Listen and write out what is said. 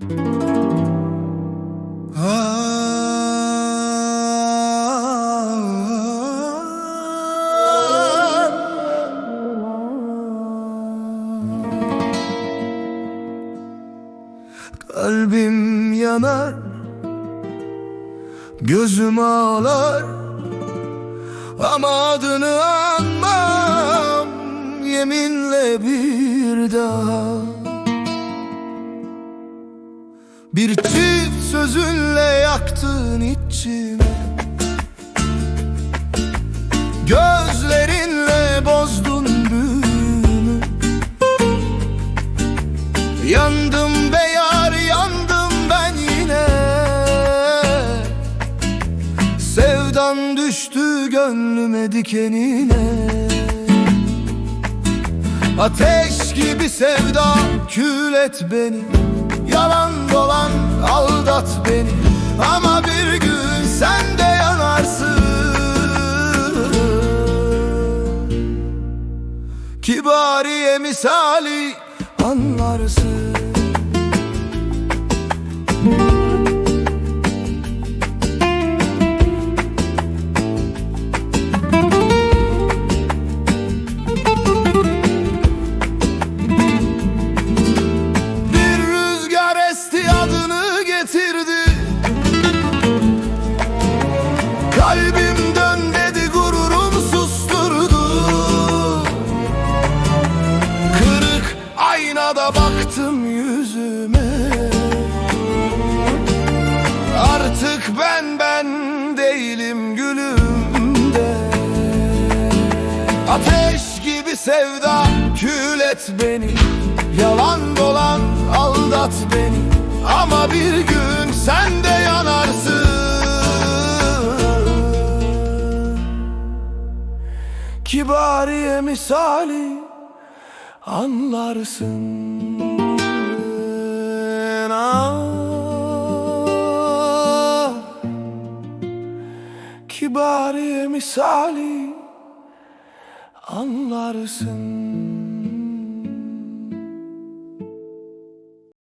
Kalbim yanar Gözüm ağlar Ama adını anmam Yeminle bir daha Bir çift sözünle yaktın içimi. Gözlerinle bozdun büyümü Yandım be yar yandım ben yine. Sevdan düştü gönlüme dikenine. Ateş gibi sevda kül et beni Yalan dolan aldat beni. Ama bir gün sen de yanarsın. Kibariye misali anlarsın baktım yüzüme. Artık ben ben değilim gülüm de Ateş gibi sevda kül et beni. Yalan dolan aldat beni. Ama bir gün sen de yanarsın. Kibariye misali anlarsın. Ah, Kibariye misali anlarsın